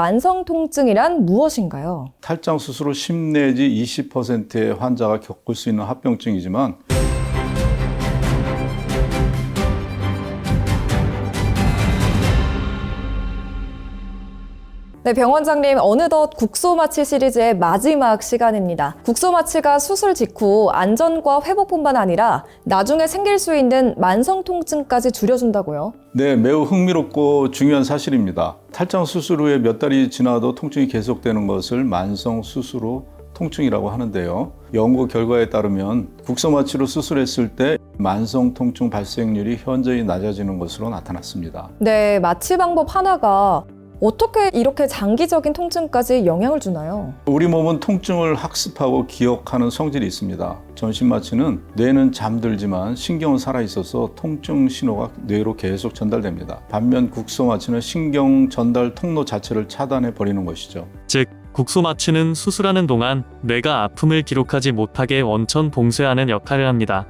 만성 통증이란 무엇인가요? 탈장 수술 후 10 내지 20%의 환자가 겪을 수 있는 합병증이지만 네, 병원장님, 어느덧 국소마취 시리즈의 마지막 시간입니다. 국소마취가 수술 직후 안전과 회복뿐만 아니라 나중에 생길 수 있는 만성 통증까지 줄여준다고요? 네, 매우 흥미롭고 중요한 사실입니다. 탈장 수술 후에 몇 달이 지나도 통증이 계속되는 것을 만성 수술 후 통증이라고 하는데요. 연구 결과에 따르면 국소마취로 수술했을 때 만성 통증 발생률이 현저히 낮아지는 것으로 나타났습니다. 네, 마취 방법 하나가 어떻게 이렇게 장기적인 통증까지 영향을 주나요? 우리 몸은 통증을 학습하고 기억하는 성질이 있습니다. 전신마취는 뇌는 잠들지만 신경은 살아있어서 통증 신호가 뇌로 계속 전달됩니다. 반면 국소마취는 신경 전달 통로 자체를 차단해 버리는 것이죠. 즉, 국소 마취는 수술하는 동안 뇌가 아픔을 기록하지 못하게 원천 봉쇄하는 역할을 합니다.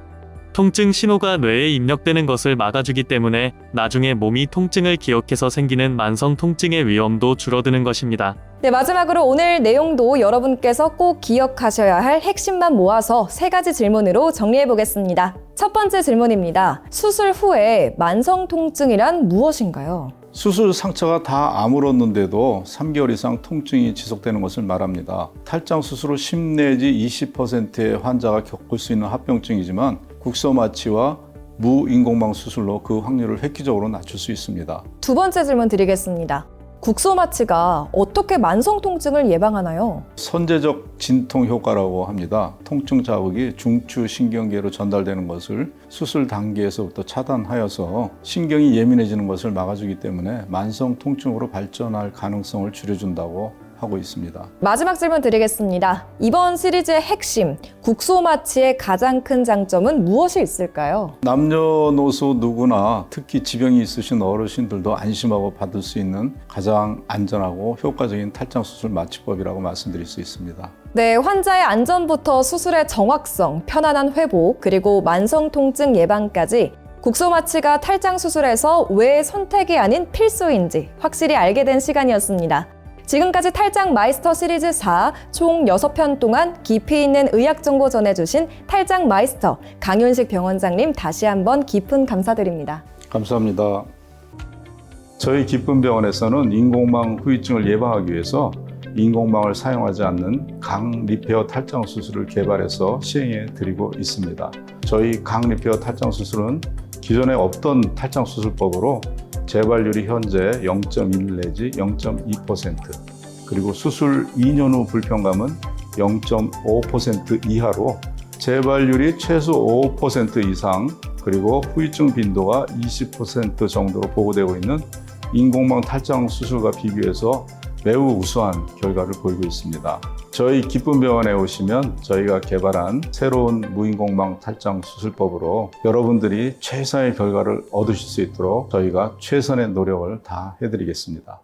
통증 신호가 뇌에 입력되는 것을 막아주기 때문에 나중에 몸이 통증을 기억해서 생기는 만성 통증의 위험도 줄어드는 것입니다. 네, 마지막으로 오늘 내용도 여러분께서 꼭 기억하셔야 할 핵심만 모아서 세 가지 질문으로 정리해 보겠습니다. 첫 번째 질문입니다. 수술 후에 만성 통증이란 무엇인가요? 수술 상처가 다 아물었는데도 3개월 이상 통증이 지속되는 것을 말합니다. 탈장 수술 후 10 내지 20%의 환자가 겪을 수 있는 합병증이지만 국소마취와 무인공방 수술로 그 확률을 획기적으로 낮출 수 있습니다. 두 번째 질문 드리겠습니다. 국소마취가 어떻게 만성 통증을 예방하나요? 선제적 진통 효과라고 합니다. 통증 자극이 중추 신경계로 전달되는 것을 수술 단계에서부터 차단하여서 신경이 예민해지는 것을 막아주기 때문에 만성 통증으로 발전할 가능성을 줄여준다고 하고 있습니다. 마지막 질문 드리겠습니다. 이번 시리즈의 핵심, 국소마취의 가장 큰 장점은 무엇이 있을까요? 남녀노소 누구나 특히 지병이 있으신 어르신들도 안심하고 받을 수 있는 가장 안전하고 효과적인 탈장 수술 마취법이라고 말씀드릴 수 있습니다. 네, 환자의 안전부터 수술의 정확성, 편안한 회복, 그리고 만성 통증 예방까지 국소마취가 탈장 수술에서 왜 선택이 아닌 필수인지 확실히 알게 된 시간이었습니다. 지금까지 탈장 마이스터 시리즈 4 총 6편 동안 깊이 있는 의학 정보 전해주신 탈장 마이스터 강윤식 병원장님 다시 한번 깊은 감사드립니다. 감사합니다. 저희 기쁨 병원에서는 인공망 후유증을 예방하기 위해서 인공망을 사용하지 않는 강 리페어 탈장 수술을 개발해서 시행해 드리고 있습니다. 저희 강 리페어 탈장 수술은 기존에 없던 탈장 수술법으로 재발률이 현재 0.1 내지 0.2% 그리고 수술 2년 후 불편감은 0.5% 이하로 재발률이 최소 5% 이상 그리고 후유증 빈도가 20% 정도로 보고되고 있는 인공망 탈장 수술과 비교해서 매우 우수한 결과를 보이고 있습니다. 저희 기쁨 병원에 오시면 저희가 개발한 새로운 무인공망 탈장 수술법으로 여러분들이 최상의 결과를 얻으실 수 있도록 저희가 최선의 노력을 다 해드리겠습니다.